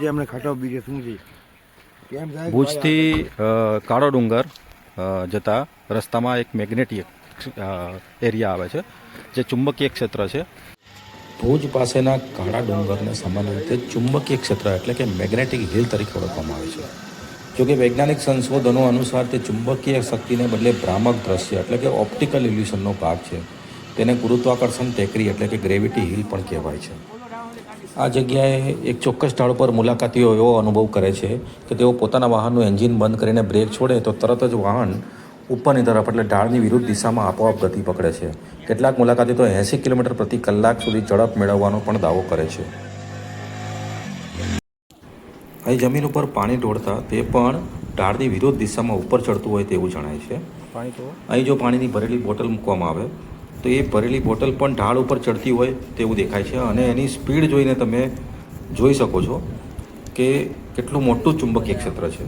જે અમને ખાટો બીજે શું છે ભુજથી કાળો ડુંગર જતા રસ્તામાં એક મેગ્નેટિક એરિયા આવે છે જે ચુંબકીય ક્ષેત્ર છે. ભુજ પાસેના કાળા ડુંગરને સામાન્ય રીતે ચુંબકીય ક્ષેત્ર એટલે કે મેગ્નેટિક હિલ તરીકે ઓળખવામાં આવે છે. જોકે વૈજ્ઞાનિક સંશોધનો અનુસાર તે ચુંબકીય શક્તિને બદલે ભ્રામક દ્રશ્ય એટલે કે ઓપ્ટિકલ ઇલ્યુશનનો ભાગ છે. તેને ગુરુત્વાકર્ષણ ટેકરી એટલે કે ગ્રેવિટી હિલ પણ કહેવાય છે. આ જગ્યાએ એક ચોક્કસ ઢાળ પર મુલાકાતીઓ એવો અનુભવ કરે છે કે તેઓ પોતાના વાહનનું એન્જિન બંધ કરીને બ્રેક છોડે તો તરત જ વાહન ઉપરની તરફ એટલે ઢાળની વિરુદ્ધ દિશામાં આપોઆપ ગતિ પકડે છે. કેટલાક મુલાકાતી તો એંસી કિલોમીટર પ્રતિ કલાક સુધી ઝડપ મેળવવાનો પણ દાવો કરે છે. અહીં જમીન ઉપર પાણી ઢોળતા તે પણ ઢાળની વિરુદ્ધ દિશામાં ઉપર ચડતું હોય તેવું જણાય છે. અહીં જો પાણીની ભરેલી બોટલ મૂકવામાં આવે તો એ ભરેલી બોટલ પણ ઢાળ ઉપર ચડતી હોય તેવું દેખાય છે અને એની સ્પીડ જોઈને તમે જોઈ શકો છો કે કેટલું મોટું ચુંબકીય ક્ષેત્ર છે.